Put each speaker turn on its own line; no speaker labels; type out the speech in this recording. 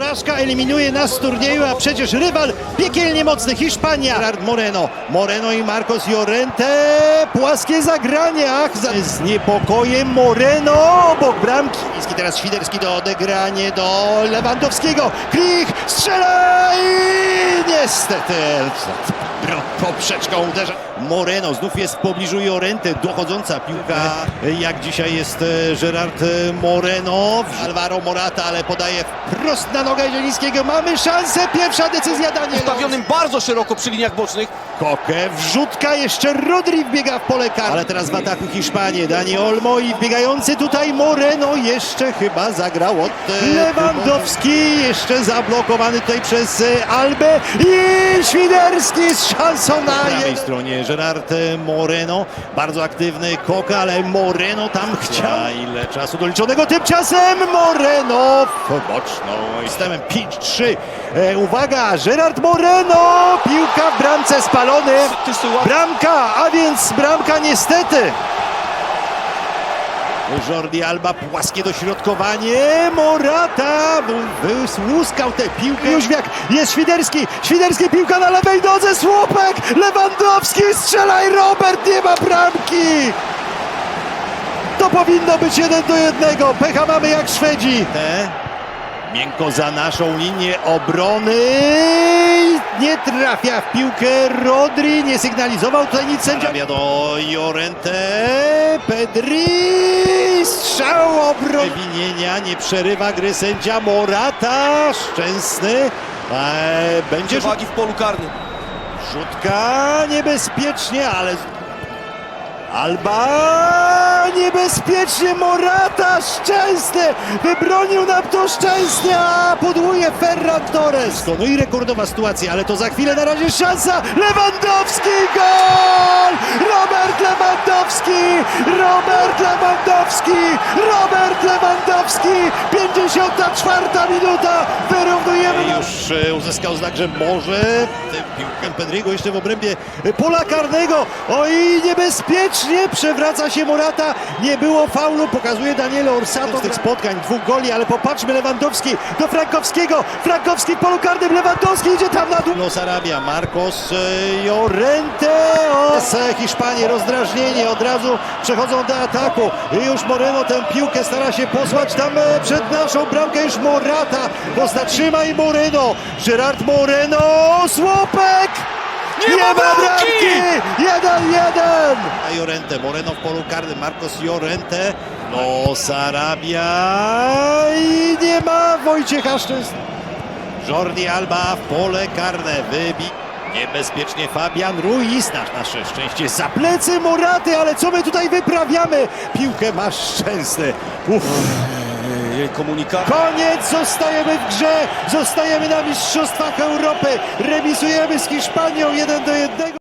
Porażka eliminuje nas z turnieju, a przecież rywal piekielnie mocny Hiszpania. Gerard Moreno. Moreno i Marcos Llorente. Płaskie zagrania. Ach, za- Z niepokojem Moreno obok bramki. Iski teraz Świderski do odegrania do Lewandowskiego. Klich strzela i niestety poprzeczką uderza. Moreno znów jest w pobliżu Llorente. Dochodząca piłka. Jak dzisiaj jest e, Gerard e, Moreno. Alvaro Morata, ale podaje wprost na nogę Zielińskiego. Mamy szansę. Pierwsza decyzja Daniela.
Ustawionym bardzo szeroko przy liniach bocznych.
Kokę, wrzutka, jeszcze Rodri wbiega w pole karne. Ale teraz w ataku Hiszpanie, Dani Olmo i wbiegający tutaj Moreno jeszcze chyba zagrał od e, Lewandowski, jeszcze zablokowany tutaj przez e, Albę i Świderski z szansą na prawej stronie Gerard e, Moreno, bardzo aktywny Koka, ale Moreno tam chciał. Ile czasu doliczonego tymczasem Moreno w boczną systemem 5-3. E, uwaga, Gerard Moreno, piłka w bramce spalony.
Łap...
Bramka, a więc bramka niestety. Jordi Alba, płaskie dośrodkowanie, Morata wy- wyłuskał tę piłkę. Jóźwiak, jest Świderski, Świderski piłka na lewej nodze, słupek, Lewandowski, strzelaj Robert, nie ma bramki. To powinno być jeden do jednego, pecha mamy jak Szwedzi. Te. Miękko za naszą linię obrony. Nie trafia w piłkę Rodri. Nie sygnalizował tutaj nic sędzia. Trafia do Jorente. Pedri. Strzał obrony. Winienia nie przerywa gry sędzia Morata. Szczęsny. Eee, będzie.
Przewagi w polu karnym.
rzutka. Niebezpiecznie, ale... Alba niebezpiecznie Morata szczęsny! Wybronił nam to szczęście a podłuje Ferran Torres. No i rekordowa sytuacja ale to za chwilę. Na razie szansa. Lewandowski gol! Robert Lewandowski! Robert Lewandowski! Robert Lewandowski 54 minuta wyrównujemy już e, uzyskał znak, że może piłkę Pedriego jeszcze w obrębie pola karnego. Oj niebezpiecznie przewraca się Morata. Nie było faulu, pokazuje Daniel Orsato. Z tych spotkań, dwóch goli, ale popatrzmy Lewandowski do Frankowskiego, Frankowski w polu karnym, Lewandowski idzie tam na dół. Los Arabia, Marcos e, Llorente, o, z Hiszpanii rozdrażnienie, od razu przechodzą do ataku. I już Moreno tę piłkę stara się posłać tam e, przed naszą bramkę już Morata, bo zatrzymaj Moreno, Gerard Moreno, słupek!
Nie ma bramki!
Jeden, jeden! A Jorente, Moreno w polu karnym, Marcos Jorente, Los Arabia i nie ma Wojciecha Szczęsny. Jordi Alba w pole karne, wybi... Niebezpiecznie Fabian Ruiz, nasz, nasze szczęście za plecy Moraty, ale co my tutaj wyprawiamy? Piłkę masz Szczęsny. Uff.
Jej komunikat.
Koniec, zostajemy w grze, zostajemy na Mistrzostwach Europy, remisujemy z Hiszpanią 1 do 1.